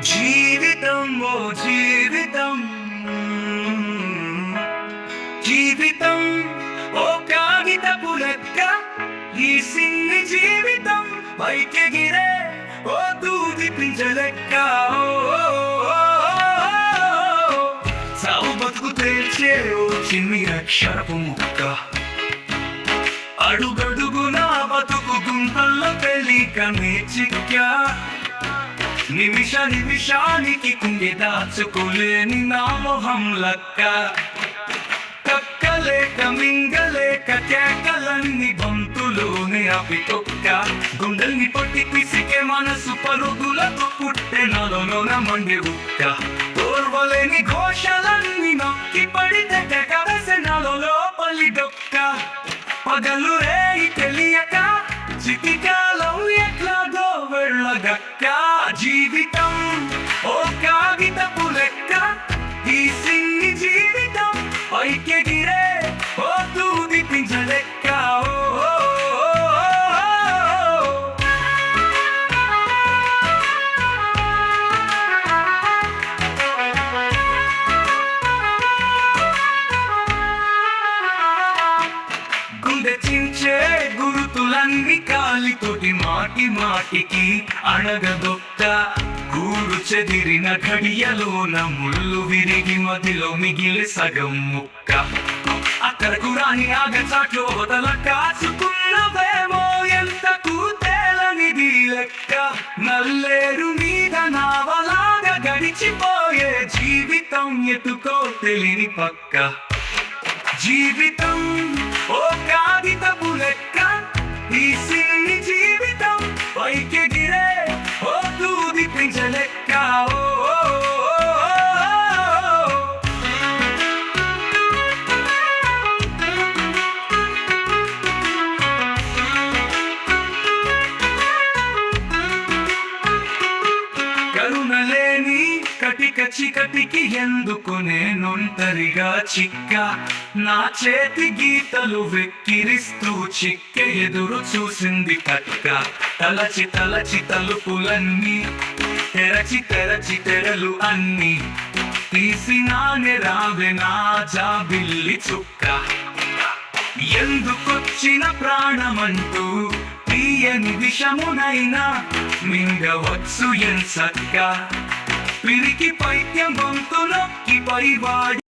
జీవితం ఓ జీవితం. జీవితం ఓ కాగితపు లెక్క ఈ సిన్ని జీవితం పైకెగిరే ఓ దూది పింజలెక్క సావు బతుకు తేల్చే ఓ చిన్ని అక్షరపు ముక్క. అడుగడుగునా బతుకు గుంపల్లో తెలియక నే నిమిష నిమిషానికి కుంగి దాచుకోలేని నా మొహం లక్క కక్కలేక మింగలేక కేకలన్నీ గొంతులోనే అవి తొక్క. గుండెల్ని పట్టి పిసికే మనసు పరుగులకు పుట్టే నలోన మండి ఉక్క. ఓర్వలేని ఘోషలన్నీ నొక్కి పడితే తెగవెసె నలో లోపలి డొక్క. పగలు రేయి జీవితం పైకెగిరే గురుతులన్నీ కాలితోటి మాటి మాటికి అణగదొక్క గూడు చెదిరిన ఘడియలోన ముళ్ళు విరిగి మదిలో మిగిలి సగం ముక్క. అక్కడకు రాని ఆగచాట్లో వదల కాచుకున్నవేమో ఎంత కూతేలనిది లెక్క. నల్లేరు మీద నావలాగా గడిచిపోయే జీవితం ఎటుకో తెలియని పక్క. జీవితం ఓ లేని కటిక చికటికి ఎందుకు నేనొంటరిగా చిక్క? నా చేతి గీతలు వెక్కిరిస్తూ చిక్క ఎదురు చూసింది కట్క. తలచి తలచి తలుపులన్నీ తెరచి తెరచి తెరలు అన్ని తీసినానే రావే నా జాబిల్లి చుక్క. ఎందుకొచ్చిన ప్రాణమంటూ తీయని విషమునైనా మింగవచ్చు ఎంచక్క పిరికి పైత్యం గొంతు నొక్కి పైవాడి